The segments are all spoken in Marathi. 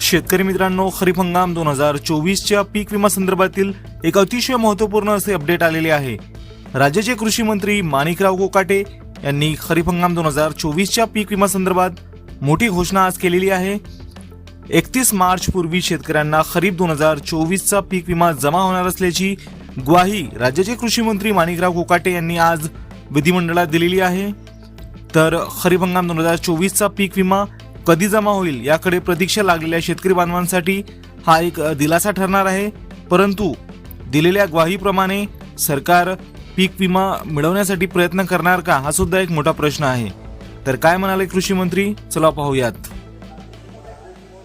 शेतकरी मित्रांनो खरीप हंगाम दोन हजार चोवीसच्या पीक विमा संदर्भातील एक अतिशय महत्त्वपूर्ण असे अपडेट आलेले आहे. राज्याचे कृषी मंत्री माणिकराव कोकाटे यांनी खरीप हंगाम दोन हजार चोवीसच्या पीक विमा संदर्भात मोठी घोषणा आज केलेली आहे. एकतीस मार्च पूर्वी शेतकऱ्यांना खरीप दोन हजार चोवीसचा पीक विमा जमा होणार असल्याची ग्वाही राज्याचे कृषी मंत्री माणिकराव कोकाटे यांनी आज विधिमंडळात दिलेली आहे. तर खरीप हंगाम दोन हजार चोवीसचा पीक विमा कधी जमा होईल याकडे प्रतीक्षा लागलेल्या शेतकरी बांधवांसाठी हा एक दिलासा ठरणार आहे. परंतु दिलेल्या ग्वाहीप्रमाणे सरकार पीक विमा मिळवण्यासाठी प्रयत्न करणार का हा सुद्धा एक मोठा प्रश्न आहे. तर काय म्हणाले कृषी मंत्री? चला पाहूयात.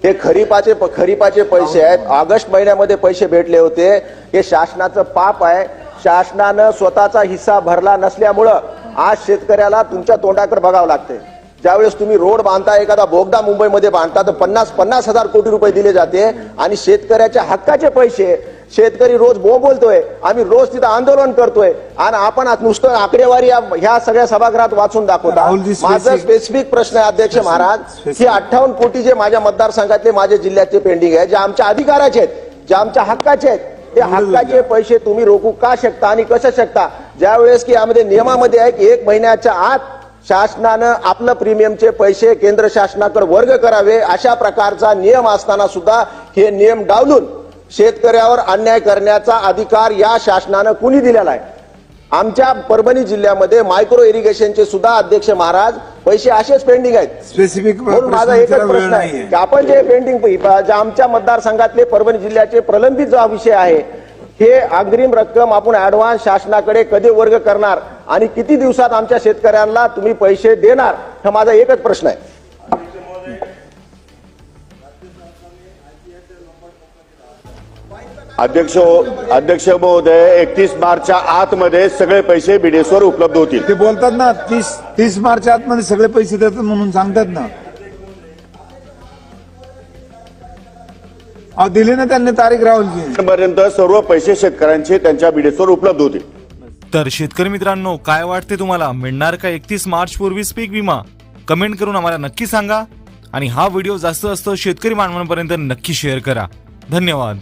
हे खरीपाचे खरीपाचे पैसे आहेत. ऑगस्ट महिन्यामध्ये पैसे भेटले होते. हे शासनाचं पाप आहे. शासनानं स्वतःचा हिस्सा भरला नसल्यामुळं आज शेतकऱ्याला तुमच्या तोंडाकडे बघावं लागते ज्यावेळेस तुम्ही रोड बांधता एखादा बोगदा मुंबईमध्ये बांधता तर पन्नास पन्नास हजार कोटी रुपये दिले जाते आणि शेतकऱ्याच्या हक्काचे पैसे. शेतकरी रोज बोलतोय आम्ही रोज तिथं आंदोलन करतोय. आणि आपण आज नुसतं आकडेवारी ह्या सगळ्या सभागृहात वाचून दाखवता. माझं स्पेसिफिक प्रश्न आहे अध्यक्ष महाराज की अठ्ठावन्न कोटी जे माझ्या मतदारसंघातले माझे जिल्ह्याचे पेंडिंग आहे जे आमच्या अधिकाराचे आहेत जे आमच्या हक्काचे आहेत ते हक्काचे पैसे तुम्ही रोखू का शकता आणि कसं शकता? ज्यावेळेस की यामध्ये नियमामध्ये आहे की एक महिन्याच्या आत शासनानं आपलं प्रीमियमचे पैसे केंद्र शासनाकडे वर्ग करावे अशा प्रकारचा नियम असताना सुद्धा हे नियम डावलून शेतकऱ्यावर अन्याय करण्याचा अधिकार या शासनानं कुणी दिलेला आहे? आमच्या परभणी जिल्ह्यामध्ये मायक्रो इरिगेशनचे सुद्धा अध्यक्ष महाराज पैसे असेच पेंडिंग आहेत. स्पेसिफिक म्हणून माझा एकच प्रश्न आहे की आपण जे पेंडिंग आमच्या मतदारसंघातले परभणी जिल्ह्याचे प्रलंबित जो विषय आहे हे अग्रिम रक्कम आपण ऍडव्हान्स शासनाकडे कधी वर्ग करणार? आणि किती दिवसात आमच्या शेतकऱ्यांना तुम्ही पैसे देणार हा माझा एकच प्रश्न आहे. अध्यक्ष अध्यक्ष महोदय एकतीस मार्चच्या आतमध्ये सगळे पैसे बीडीएसवर उपलब्ध होतील. ते बोलतात ना तीस तीस मार्च आतमध्ये सगळे पैसे देतात म्हणून सांगतात ना. अहो दिली ना त्यांनी तारीख राहुलजी. पर्यंत सर्व पैसे शेतकऱ्यांचे त्यांच्या बीडीएसवर उपलब्ध होतील. तर शेतकरी मित्रांनो काय वाटते तुम्हाला? मिळणार का एकतीस मार्च पूर्वीच पीक विमा? कमेंट करून आम्हाला नक्की सांगा आणि हा व्हिडिओ जास्त जास्त शेतकरी मानवांपर्यंत नक्की शेअर करा. धन्यवाद.